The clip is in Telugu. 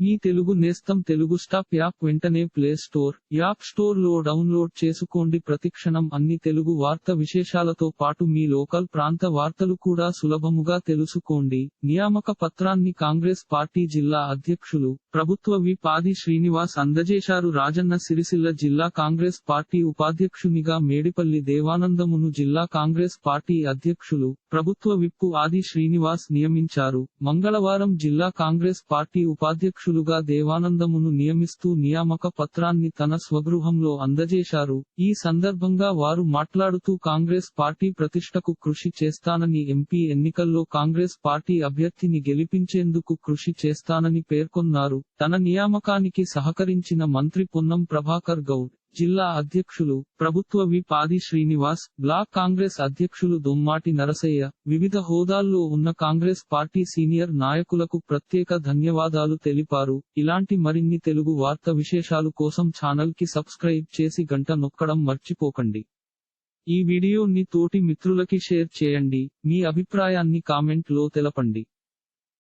మీ తెలుగు నేస్తం తెలుగు స్టాప్ యాప్ వెంటనే ప్లే స్టోర్ యాప్ స్టోర్లో డౌన్లోడ్ చేసుకోండి. ప్రతిక్షణం అన్ని తెలుగు వార్త విశేషాలతో పాటు మీ లోకల్ ప్రాంత వార్తలు కూడా సులభముగా తెలుసుకోండి. నియామక పత్రాన్ని కాంగ్రెస్ పార్టీ జిల్లా అధ్యక్షులు ప్రభుత్వ విప్ ఆది శ్రీనివాస్ అందజేశారు. రాజన్న సిరిసిల్ల జిల్లా కాంగ్రెస్ పార్టీ ఉపాధ్యక్షునిగా మేడిపల్లి దేవానందమును జిల్లా కాంగ్రెస్ పార్టీ అధ్యక్షులు ప్రభుత్వ విప్పు ఆది శ్రీనివాస్ నియమించారు. మంగళవారం జిల్లా కాంగ్రెస్ పార్టీ అధ్యక్షులుగా దేవానందమును నియమిస్తూ నియామక పత్రాన్ని తన స్వగృహంలో అందజేశారు. ఈ సందర్భంగా వారు మాట్లాడుతూ కాంగ్రెస్ పార్టీ ప్రతిష్టకు కృషి చేస్తానని ఎంపీ ఎన్నికల్లో కాంగ్రెస్ పార్టీ అభ్యర్థిని గెలిపించేందుకు కృషి చేస్తానని పేర్కొన్నారు. తన నియామకానికి సహకరించిన మంత్రి పొన్నం ప్రభాకర్ గౌడ్ జిల్లా అధ్యక్షులు ప్రభుత్వ విప్ ఆది శ్రీనివాస్ బ్లాక్ కాంగ్రెస్ అధ్యక్షులు దొమ్మాటి నరసయ్య వివిధ హోదాల్లో ఉన్న కాంగ్రెస్ పార్టీ సీనియర్ నాయకులకు ప్రత్యేక ధన్యవాదాలు తెలిపారు. ఇలాంటి మరిన్ని తెలుగు వార్త విశేషాలు కోసం ఛానల్కి సబ్స్క్రైబ్ చేసి గంట నొక్కడం మర్చిపోకండి. ఈ వీడియోని తోటి మిత్రులకి షేర్ చేయండి. మీ అభిప్రాయాన్ని కామెంట్లో తెలపండి.